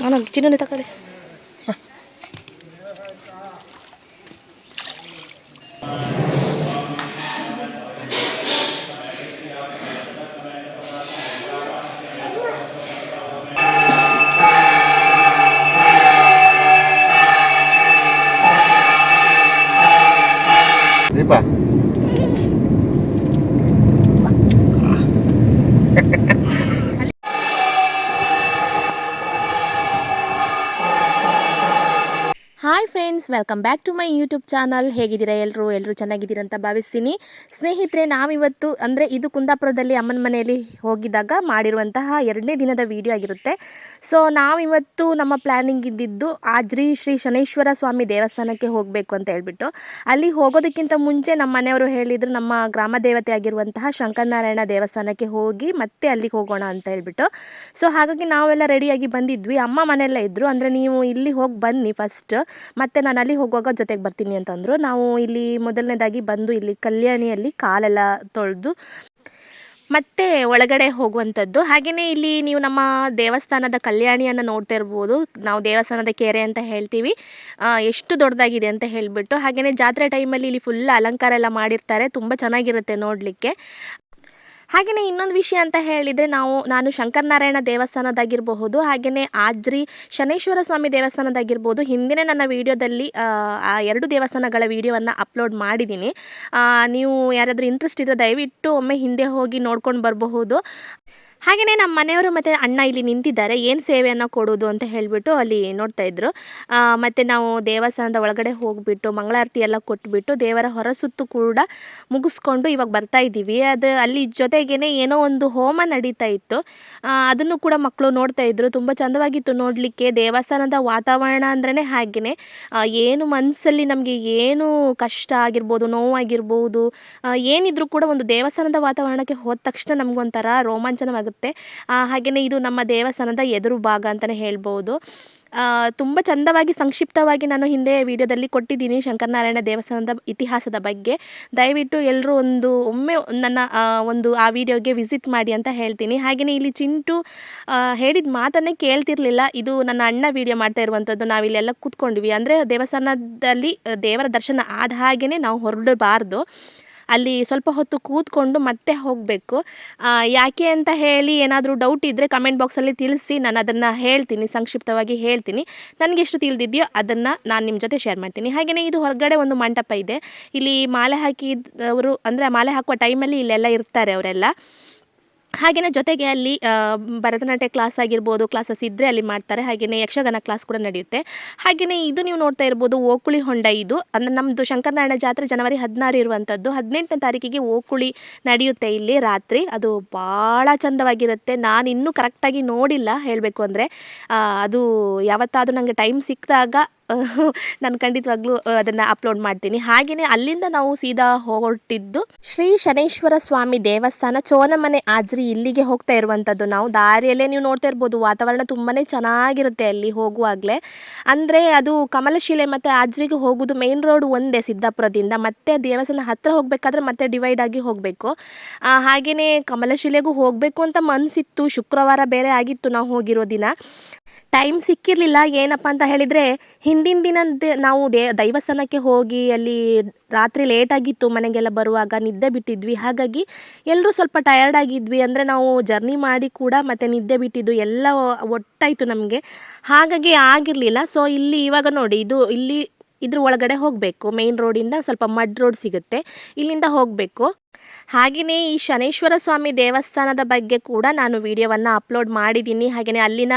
ನಾನು ಚಿನ್ನ ತಗೊಳ್ಳಿ Deepa friends welcome back to my YouTube channel ಹೇಗಿದ್ದೀರಾ ಎಲ್ಲರೂ ಎಲ್ಲರೂ ಚೆನ್ನಾಗಿದ್ದೀರಾ ಅಂತ ಭಾವಿಸ್ತೀನಿ. ಸ್ನೇಹಿತರೆ, ನಾವಿವತ್ತು, ಅಂದರೆ ಇದು ಕುಂದಾಪುರದಲ್ಲಿ ಅಮ್ಮನ ಮನೆಯಲ್ಲಿ ಹೋಗಿದ್ದಾಗ ಮಾಡಿರುವಂತಹ ಎರಡನೇ ದಿನದ ವಿಡಿಯೋ ಆಗಿರುತ್ತೆ. ಸೊ ನಾವಿವತ್ತು ನಮ್ಮ ಪ್ಲ್ಯಾನಿಂಗ್ ಇದ್ದಿದ್ದು ಆಜ್ರಿ ಶ್ರೀ ಶನೇಶ್ವರ ಸ್ವಾಮಿ ದೇವಸ್ಥಾನಕ್ಕೆ ಹೋಗಬೇಕು ಅಂತ ಹೇಳ್ಬಿಟ್ಟು. ಅಲ್ಲಿ ಹೋಗೋದಕ್ಕಿಂತ ಮುಂಚೆ ನಮ್ಮ ಮನೆಯವರು ಹೇಳಿದರು, ನಮ್ಮ ಗ್ರಾಮ ದೇವತೆ ಆಗಿರುವಂತಹ ಶಂಕರನಾರಾಯಣ ದೇವಸ್ಥಾನಕ್ಕೆ ಹೋಗಿ ಮತ್ತೆ ಅಲ್ಲಿಗೆ ಹೋಗೋಣ ಅಂತ ಹೇಳ್ಬಿಟ್ಟು. ಸೊ ಹಾಗಾಗಿ ನಾವೆಲ್ಲ ರೆಡಿಯಾಗಿ ಬಂದಿದ್ವಿ. ಅಮ್ಮ ಮನೆಯಲ್ಲೇ ಇದ್ದರು ಅಂದರೆ ನೀವು ಇಲ್ಲಿ ಹೋಗಿ ಬನ್ನಿ ಫಸ್ಟ್ ಮತ್ತೆ ನಾನು ಅಲ್ಲಿ ಹೋಗುವಾಗ ಜೊತೆಗೆ ಬರ್ತೀನಿ ಅಂತಂದರು. ನಾವು ಇಲ್ಲಿ ಮೊದಲನೇದಾಗಿ ಬಂದು ಇಲ್ಲಿ ಕಲ್ಯಾಣಿಯಲ್ಲಿ ಕಾಲೆಲ್ಲ ತೊಳೆದು ಮತ್ತೆ ಒಳಗಡೆ ಹೋಗುವಂಥದ್ದು. ಹಾಗೆಯೇ ಇಲ್ಲಿ ನೀವು ನಮ್ಮ ದೇವಸ್ಥಾನದ ಕಲ್ಯಾಣಿಯನ್ನು ನೋಡ್ತಾ ಇರ್ಬೋದು. ನಾವು ದೇವಸ್ಥಾನದ ಕೆರೆ ಅಂತ ಹೇಳ್ತೀವಿ. ಎಷ್ಟು ದೊಡ್ಡದಾಗಿದೆ ಅಂತ ಹೇಳಿಬಿಟ್ಟು. ಹಾಗೆಯೇ ಜಾತ್ರೆ ಟೈಮಲ್ಲಿ ಇಲ್ಲಿ ಫುಲ್ ಅಲಂಕಾರ ಎಲ್ಲ ಮಾಡಿರ್ತಾರೆ. ತುಂಬ ಚೆನ್ನಾಗಿರುತ್ತೆ ನೋಡಲಿಕ್ಕೆ. ಹಾಗೆಯೇ ಇನ್ನೊಂದು ವಿಷಯ ಅಂತ ಹೇಳಿದರೆ ನಾವು ನಾನು ಶಂಕರನಾರಾಯಣ ದೇವಸ್ಥಾನದಾಗಿರಬಹುದು ಹಾಗೆಯೇ ಆಜ್ರಿ ಶನೇಶ್ವರ ಸ್ವಾಮಿ ದೇವಸ್ಥಾನದಾಗಿರ್ಬೋದು ಹಿಂದಿನ ನನ್ನ ವಿಡಿಯೋದಲ್ಲಿ ಆ, ಎರಡು ದೇವಸ್ಥಾನಗಳ ವಿಡಿಯೋವನ್ನು ಅಪ್ಲೋಡ್ ಮಾಡಿದ್ದೀನಿ ನೀವು ಯಾರಾದರೂ ಇಂಟ್ರೆಸ್ಟ್ ಇದ್ದರೆ ದಯವಿಟ್ಟು ಒಮ್ಮೆ ಹಿಂದೆ ಹೋಗಿ ನೋಡ್ಕೊಂಡು ಬರಬಹುದು. ಹಾಗೆಯೇ ನಮ್ಮ ಮನೆಯವರು ಮತ್ತು ಅಣ್ಣ ಇಲ್ಲಿ ನಿಂತಿದ್ದಾರೆ, ಏನು ಸೇವೆಯನ್ನು ಕೊಡೋದು ಅಂತ ಹೇಳಿಬಿಟ್ಟು ಅಲ್ಲಿ ನೋಡ್ತಾ ಇದ್ರು. ಮತ್ತು ನಾವು ದೇವಸ್ಥಾನದ ಒಳಗಡೆ ಹೋಗಿಬಿಟ್ಟು ಮಂಗಳಾರತಿ ಎಲ್ಲ ಕೊಟ್ಬಿಟ್ಟು ದೇವರ ಹೊರ ಸುತ್ತು ಕೂಡ ಮುಗಿಸ್ಕೊಂಡು ಇವಾಗ ಬರ್ತಾ ಇದ್ದೀವಿ. ಅದು ಅಲ್ಲಿ ಜೊತೆಗೇನೆ ಏನೋ ಒಂದು ಹೋಮ ನಡೀತಾ ಇತ್ತು. ಅದನ್ನು ಕೂಡ ಮಕ್ಕಳು ನೋಡ್ತಾ ಇದ್ರು. ತುಂಬ ಚಂದವಾಗಿತ್ತು ನೋಡಲಿಕ್ಕೆ. ದೇವಸ್ಥಾನದ ವಾತಾವರಣ ಅಂದ್ರೇ ಹಾಗೆಯೇ ಏನು ಮನಸ್ಸಲ್ಲಿ ನಮಗೆ ಏನು ಕಷ್ಟ ಆಗಿರ್ಬೋದು, ನೋವಾಗಿರ್ಬೋದು ಏನಿದ್ರೂ ಕೂಡ ಒಂದು ದೇವಸ್ಥಾನದ ವಾತಾವರಣಕ್ಕೆ ಹೋದ ತಕ್ಷಣ ನಮಗೊಂಥರ ರೋಮಾಂಚನವಾಗುತ್ತೆ ಹಾಗೆಯೇ ಇದು ನಮ್ಮ ದೇವಸ್ಥಾನದ ಎದುರು ಭಾಗ ಅಂತಲೇ ಹೇಳ್ಬೋದು. ತುಂಬ ಚಂದವಾಗಿ ಸಂಕ್ಷಿಪ್ತವಾಗಿ ನಾನು ಹಿಂದೆ ವಿಡಿಯೋದಲ್ಲಿ ಕೊಟ್ಟಿದ್ದೀನಿ ಶಂಕರನಾರಾಯಣ ದೇವಸ್ಥಾನದ ಇತಿಹಾಸದ ಬಗ್ಗೆ. ದಯವಿಟ್ಟು ಎಲ್ಲರೂ ಒಂದು, ಒಮ್ಮೆ ನನ್ನ ಒಂದು ಆ ವಿಡಿಯೋಗೆ ವಿಸಿಟ್ ಮಾಡಿ ಅಂತ ಹೇಳ್ತೀನಿ. ಹಾಗೆಯೇ ಇಲ್ಲಿ ಚಿಂಟು ಹೇಳಿದ ಮಾತನ್ನೇ ಕೇಳ್ತಿರ್ಲಿಲ್ಲ. ಇದು ನನ್ನ ಅಣ್ಣ ವಿಡಿಯೋ ಮಾಡ್ತಾ ಇರುವಂಥದ್ದು. ನಾವಿಲ್ಲೆಲ್ಲ ಕೂತ್ಕೊಂಡ್ವಿ. ಅಂದರೆ ದೇವಸ್ಥಾನದಲ್ಲಿ ದೇವರ ದರ್ಶನ ಆದ ಹಾಗೆಯೇ ನಾವು ಹೊರಡಬಾರ್ದು. ಅಲ್ಲಿ ಸ್ವಲ್ಪ ಹೊತ್ತು ಕೂತ್ಕೊಂಡು ಮತ್ತೆ ಹೋಗಬೇಕು. ಯಾಕೆ ಅಂತ ಹೇಳಿ ಏನಾದರೂ ಡೌಟ್ ಇದ್ದರೆ ಕಮೆಂಟ್ ಬಾಕ್ಸಲ್ಲಿ ತಿಳಿಸಿ, ನಾನು ಅದನ್ನು ಹೇಳ್ತೀನಿ, ಸಂಕ್ಷಿಪ್ತವಾಗಿ ಹೇಳ್ತೀನಿ. ನನಗೆ ಎಷ್ಟು ತಿಳಿದಿದೆಯೋ ಅದನ್ನು ನಾನು ನಿಮ್ಮ ಜೊತೆ ಶೇರ್ ಮಾಡ್ತೀನಿ. ಹಾಗೆಯೇ ಇದು ಹೊರಗಡೆ ಒಂದು ಮಂಟಪ ಇದೆ. ಇಲ್ಲಿ ಮಾಲೆ ಹಾಕಿದವರು ಅಂದರೆ ಮಾಲೆ ಹಾಕುವ ಟೈಮಲ್ಲಿ ಇಲ್ಲೆಲ್ಲ ಇರ್ತಾರೆ ಅವರೆಲ್ಲ. ಹಾಗೆಯೇ ಜೊತೆಗೆ ಅಲ್ಲಿ ಭರತನಾಟ್ಯ ಕ್ಲಾಸ್ ಆಗಿರ್ಬೋದು ಕ್ಲಾಸಸ್ ಇದ್ದರೆ ಅಲ್ಲಿ ಮಾಡ್ತಾರೆ. ಹಾಗೆಯೇ ಯಕ್ಷಗಾನ ಕ್ಲಾಸ್ ಕೂಡ ನಡೆಯುತ್ತೆ. ಹಾಗೆಯೇ ಇದು ನೀವು ನೋಡ್ತಾ ಇರ್ಬೋದು, ಓಕುಳಿ ಹೊಂಡ ಇದು. ಅಂದರೆ ನಮ್ಮದು ಶಂಕರನಾರಾಯಣ ಜಾತ್ರೆ ಜನವರಿ ಹದಿನಾರು ಇರುವಂಥದ್ದು. ಹದಿನೆಂಟನೇ ತಾರೀಕಿಗೆ ಓಕುಳಿ ನಡೆಯುತ್ತೆ ಇಲ್ಲಿ ರಾತ್ರಿ. ಅದು ಭಾಳ ಚಂದವಾಗಿರುತ್ತೆ. ನಾನು ಇನ್ನೂ ಕರೆಕ್ಟಾಗಿ ನೋಡಿಲ್ಲ ಹೇಳಬೇಕು ಅಂದರೆ. ಅದು ಯಾವತ್ತಾದರೂ ನನಗೆ ಟೈಮ್ ಸಿಕ್ಕಿದಾಗ ನಾನು ಖಂಡಿತವಾಗ್ಲೂ ಅದನ್ನು ಅಪ್ಲೋಡ್ ಮಾಡ್ತೀನಿ. ಹಾಗೆಯೇ ಅಲ್ಲಿಂದ ನಾವು ಸೀದಾ ಹೊರಟಿದ್ದು ಶ್ರೀ ಶನೇಶ್ವರ ಸ್ವಾಮಿ ದೇವಸ್ಥಾನ ಚೋನಮನೆ ಆಜ್ರಿ ಇಲ್ಲಿಗೆ ಹೋಗ್ತಾ ಇರುವಂಥದ್ದು ನಾವು ದಾರಿಯಲ್ಲೇ ನೀವು ನೋಡ್ತಾ ಇರ್ಬೋದು, ವಾತಾವರಣ ತುಂಬಾ ಚೆನ್ನಾಗಿರುತ್ತೆ ಅಲ್ಲಿ ಹೋಗುವಾಗಲೇ. ಅಂದರೆ ಅದು ಕಮಲಶಿಲೆ ಮತ್ತು ಆಜ್ರಿಗೆ ಹೋಗೋದು ಮೇನ್ ರೋಡ್ ಒಂದೇ ಸಿದ್ದಾಪುರದಿಂದ. ಮತ್ತೆ ದೇವಸ್ಥಾನ ಹತ್ತಿರ ಹೋಗಬೇಕಾದ್ರೆ ಮತ್ತೆ ಡಿವೈಡ್ ಆಗಿ ಹೋಗಬೇಕು. ಹಾಗೆಯೇ ಕಮಲಶಿಲೆಗೂ ಹೋಗಬೇಕು ಅಂತ ಮನಸ್ಸಿತ್ತು ಶುಕ್ರವಾರ ಬೇರೆ ಆಗಿತ್ತು ನಾವು ಹೋಗಿರೋ ದಿನ. ಟೈಮ್ ಸಿಕ್ಕಿರಲಿಲ್ಲ. ಏನಪ್ಪ ಅಂತ ಹೇಳಿದರೆ ಹಿಂದಿನ ದಿನ ನಾವು ದೇ, ದೈವಸ್ಥಾನಕ್ಕೆ ಹೋಗಿ ಅಲ್ಲಿ ರಾತ್ರಿ ಲೇಟಾಗಿತ್ತು ಮನೆಗೆಲ್ಲ ಬರುವಾಗ ನಿದ್ದೆ ಬಿಟ್ಟಿದ್ವಿ. ಹಾಗಾಗಿ ಎಲ್ಲರೂ ಸ್ವಲ್ಪ ಟಯರ್ಡ್ ಆಗಿದ್ವಿ. ಅಂದರೆ ನಾವು ಜರ್ನಿ ಮಾಡಿ ಕೂಡ ಮತ್ತೆ ನಿದ್ದೆ ಬಿಟ್ಟಿದ್ದು ಎಲ್ಲ ಒಟ್ಟಾಯಿತು ನಮಗೆ. ಹಾಗಾಗಿ ಆಗಿರಲಿಲ್ಲ. ಸೊ ಇಲ್ಲಿ ಇವಾಗ ನೋಡಿ, ಇದು ಇಲ್ಲಿ ಇದ್ರ ಒಳಗಡೆ ಹೋಗಬೇಕು. ಮೇನ್ ರೋಡಿಂದ ಸ್ವಲ್ಪ ಮಡ್ ರೋಡ್ ಸಿಗುತ್ತೆ. ಇಲ್ಲಿಂದ ಹೋಗಬೇಕು. ಹಾಗೆಯೇ ಈ ಶನೇಶ್ವರ ಸ್ವಾಮಿ ದೇವಸ್ಥಾನದ ಬಗ್ಗೆ ಕೂಡ ನಾನು ವಿಡಿಯೋವನ್ನು ಅಪ್ಲೋಡ್ ಮಾಡಿದ್ದೀನಿ. ಹಾಗೆಯೇ ಅಲ್ಲಿನ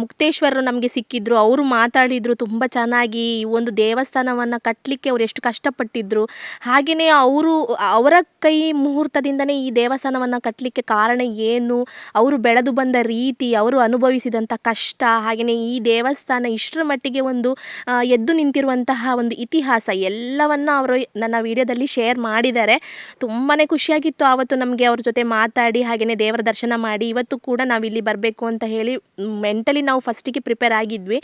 ಮುಕ್ತೇಶ್ವರರು ನಮಗೆ ಸಿಕ್ಕಿದ್ರು, ಅವರು ಮಾತಾಡಿದರು, ತುಂಬ ಚೆನ್ನಾಗಿ ಈ ಒಂದು ದೇವಸ್ಥಾನವನ್ನು ಕಟ್ಟಲಿಕ್ಕೆ ಅವರು ಎಷ್ಟು ಕಷ್ಟಪಟ್ಟಿದ್ರು. ಹಾಗೆಯೇ ಅವರು, ಅವರ ಕೈ ಮುಹೂರ್ತದಿಂದನೇ ಈ ದೇವಸ್ಥಾನವನ್ನು ಕಟ್ಟಲಿಕ್ಕೆ ಕಾರಣ ಏನು, ಅವರು ಬೆಳೆದು ಬಂದ ರೀತಿ, ಅವರು ಅನುಭವಿಸಿದಂಥ ಕಷ್ಟ, ಹಾಗೆಯೇ ಈ ದೇವಸ್ಥಾನ ಇಷ್ಟರ ಮಟ್ಟಿಗೆ ಒಂದು ಎದ್ದು ನಿಂತಿರುವಂತಹ ಒಂದು ಇತಿಹಾಸ ಎಲ್ಲವನ್ನು ಅವರು ನನ್ನ ವಿಡಿಯೋದಲ್ಲಿ ಶೇರ್ ಮಾಡಿದ್ದಾರೆ. ತುಂಬಾ ಖುಷಿಯಾಗಿತ್ತು ಆವತ್ತು ನಮಗೆ ಅವ್ರ ಜೊತೆ ಮಾತಾಡಿ ಹಾಗೆಯೇ ದೇವರ ದರ್ಶನ ಮಾಡಿ. ಇವತ್ತು ಕೂಡ ನಾವು ಇಲ್ಲಿ ಬರಬೇಕು ಅಂತ ಹೇಳಿ ಮೆಂಟಲಿ ನಾವು ಫಸ್ಟಿಗೆ ಪ್ರಿಪೇರ್ ಆಗಿದ್ವಿ.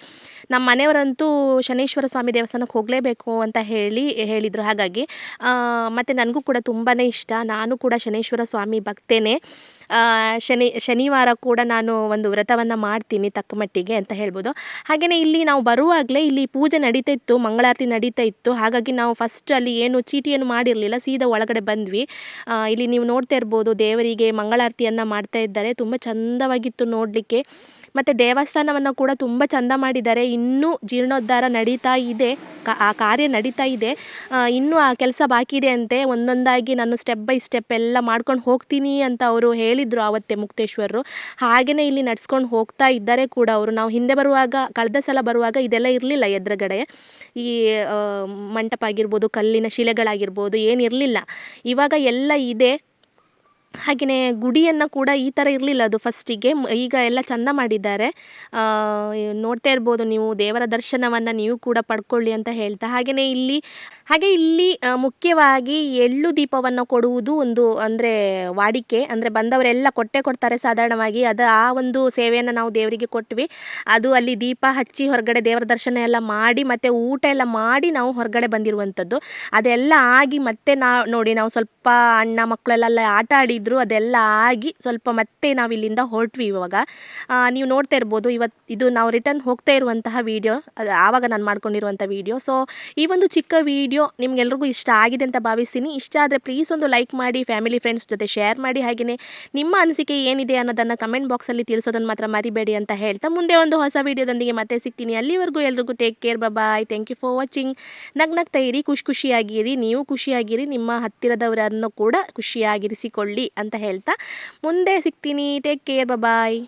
ನಮ್ಮ ಮನೆಯವರಂತೂ ಶನೇಶ್ವರ ಸ್ವಾಮಿ ದೇವಸ್ಥಾನಕ್ಕೆ ಹೋಗಲೇಬೇಕು ಅಂತ ಹೇಳಿ, ಹೇಳಿದರು. ಹಾಗಾಗಿ ಮತ್ತು ನನಗೂ ಕೂಡ ತುಂಬಾ ಇಷ್ಟ. ನಾನು ಕೂಡ ಶನೇಶ್ವರ ಸ್ವಾಮಿ ಭಕ್ತೇನೆ. ಶನಿ, ಶನಿವಾರ ಕೂಡ ನಾನು ಒಂದು ವ್ರತವನ್ನು ಮಾಡ್ತೀನಿ ತಕ್ಕ ಮಟ್ಟಿಗೆ ಅಂತ ಹೇಳ್ಬೋದು. ಹಾಗೆಯೇ ಇಲ್ಲಿ ನಾವು ಬರುವಾಗಲೇ ಇಲ್ಲಿ ಪೂಜೆ ನಡೀತಾ ಇತ್ತು, ಮಂಗಳಾರತಿ ನಡೀತಾ ಇತ್ತು. ಹಾಗಾಗಿ ನಾವು ಫಸ್ಟ್ ಅಲ್ಲಿ ಏನು ಚೀಟಿಯನ್ನು ಮಾಡಿರಲಿಲ್ಲ, ಸೀದಾ ಒಳಗಡೆ ಬಂದ್ವಿ. ಆ, ಇಲ್ಲಿ ನೀವು ನೋಡ್ತಾ ಇರ್ಬೋದು ದೇವರಿಗೆ ಮಂಗಳಾರತಿಯನ್ನು ಮಾಡ್ತಾ ಇದ್ದಾರೆ. ತುಂಬ ಚಂದವಾಗಿತ್ತು ನೋಡಲಿಕ್ಕೆ. ಮತ್ತು ದೇವಸ್ಥಾನವನ್ನು ಕೂಡ ತುಂಬ ಚಂದ ಮಾಡಿದ್ದಾರೆ. ಇನ್ನೂ ಜೀರ್ಣೋದ್ಧಾರ ನಡೀತಾ ಇದೆ. ಆ ಕಾರ್ಯ ನಡೀತಾ ಇದೆ. ಇನ್ನೂ ಆ ಕೆಲಸ ಬಾಕಿ ಇದೆ ಅಂತೆ. ಒಂದೊಂದಾಗಿ ನಾನು ಸ್ಟೆಪ್ ಬೈ ಸ್ಟೆಪ್ ಎಲ್ಲ ಮಾಡ್ಕೊಂಡು ಹೋಗ್ತೀನಿ ಅಂತ ಅವರು ಹೇಳಿದರು ಆವತ್ತೇ ಮುಕ್ತೇಶ್ವರರು. ಹಾಗೆಯೇ ಇಲ್ಲಿ ನಡ್ಸ್ಕೊಂಡು ಹೋಗ್ತಾ ಇದ್ದಾರೆ ಕೂಡ ಅವರು. ನಾವು ಹಿಂದೆ ಬರುವಾಗ, ಕಳೆದ ಸಲ ಬರುವಾಗ ಇದೆಲ್ಲ ಇರಲಿಲ್ಲ ಎದುರುಗಡೆ. ಈ ಮಂಟಪ ಆಗಿರ್ಬೋದು, ಕಲ್ಲಿನ ಶಿಲೆಗಳಾಗಿರ್ಬೋದು, ಏನಿರಲಿಲ್ಲ. ಇವಾಗ ಎಲ್ಲ ಇದೆ. ಹಾಗೆಯೇ ಗುಡಿಯನ್ನು ಕೂಡ ಈ ಥರ ಇರಲಿಲ್ಲ ಅದು ಫಸ್ಟಿಗೆ. ಈಗ ಎಲ್ಲ ಚಂದ ಮಾಡಿದ್ದಾರೆ. ನೋಡ್ತಾ ಇರ್ಬೋದು ನೀವು, ದೇವರ ದರ್ಶನವನ್ನು ನೀವು ಕೂಡ ಪಡ್ಕೊಳ್ಳಿ ಅಂತ ಹೇಳ್ತಾ. ಹಾಗೆಯೇ ಇಲ್ಲಿ, ಹಾಗೆ ಇಲ್ಲಿ ಮುಖ್ಯವಾಗಿ ಎಳ್ಳು ದೀಪವನ್ನು ಕೊಡುವುದು ಒಂದು, ಅಂದರೆ ವಾಡಿಕೆ, ಅಂದರೆ ಬಂದವರೆಲ್ಲ ಕೊಟ್ಟೆ ಕೊಡ್ತಾರೆ ಸಾಧಾರಣವಾಗಿ. ಅದು, ಆ ಒಂದು ಸೇವೆಯನ್ನು ನಾವು ದೇವರಿಗೆ ಕೊಟ್ವಿ. ಅದು ಅಲ್ಲಿ ದೀಪ ಹಚ್ಚಿ ಹೊರಗಡೆ ದೇವರ ದರ್ಶನ ಎಲ್ಲ ಮಾಡಿ, ಮತ್ತು ಊಟ ಎಲ್ಲ ಮಾಡಿ ನಾವು ಹೊರಗಡೆ ಬಂದಿರುವಂಥದ್ದು. ಅದೆಲ್ಲ ಆಗಿ ಮತ್ತೆ ನಾ, ನೋಡಿ ನಾವು ಸ್ವಲ್ಪ ಅಣ್ಣ ಮಕ್ಕಳೆಲ್ಲ ಆಟ ಆಡಿದ್ರು ಅದೆಲ್ಲ ಆಗಿ ಸ್ವಲ್ಪ ಮತ್ತೆ ನಾವು ಇಲ್ಲಿಂದ ಹೊರಟ್ವಿ ಇವಾಗ. ನೀವು ನೋಡ್ತಾ ಇರ್ಬೋದು ಇವತ್ತು ಇದು ನಾವು ರಿಟರ್ನ್ ಹೋಗ್ತಾ ಇರುವಂತಹ ವೀಡಿಯೋ ಅದು ಆವಾಗ ನಾನು ಮಾಡ್ಕೊಂಡಿರುವಂಥ ವೀಡಿಯೋ ಸೊ ಈ ಒಂದು ಚಿಕ್ಕ ವೀಡಿಯೋ ನಿಮ್ಗೆಲ್ರಿಗೂ ಇಷ್ಟ ಆಗಿದೆ ಅಂತ ಭಾವಿಸ್ತೀನಿ. ಇಷ್ಟ ಆದರೆ ಪ್ಲೀಸ್ ಒಂದು ಲೈಕ್ ಮಾಡಿ ಫ್ಯಾಮಿಲಿ ಫ್ರೆಂಡ್ಸ್ ಜೊತೆ ಶೇರ್ ಮಾಡಿ. ಹಾಗೆಯೇ ನಿಮ್ಮ ಅನಿಸಿಕೆ ಏನಿದೆ ಅನ್ನೋದನ್ನು ಕಮೆಂಟ್ ಬಾಕ್ಸಲ್ಲಿ ತಿಳಿಸೋದನ್ನು ಮಾತ್ರ ಮರಿಬೇಡಿ ಅಂತ ಹೇಳ್ತಾ ಮುಂದೆ ಒಂದು ಹೊಸ ವೀಡಿಯೋದೊಂದಿಗೆ ಮತ್ತೆ ಸಿಗ್ತೀನಿ. ಅಲ್ಲಿವರೆಗೂ ಎಲ್ರಿಗೂ take care bye thank you for watching ನಗ್ ನಗ್ತಾ ಇರಿ, ಖುಷಿ ಖುಷಿಯಾಗಿರಿ, ನೀವು ಖುಷಿಯಾಗಿರಿ, ನಿಮ್ಮ ಹತ್ತಿರದವರನ್ನು ಕೂಡ ಖುಷಿಯಾಗಿರಿಸಿಕೊಳ್ಳಿ. ಅಂತ ಹೇಳ್ತಾ ಮುಂದೆ ಸಿಗ್ತೀನಿ. ಟೇಕ್ ಕೇರ್ ಬಾಯ್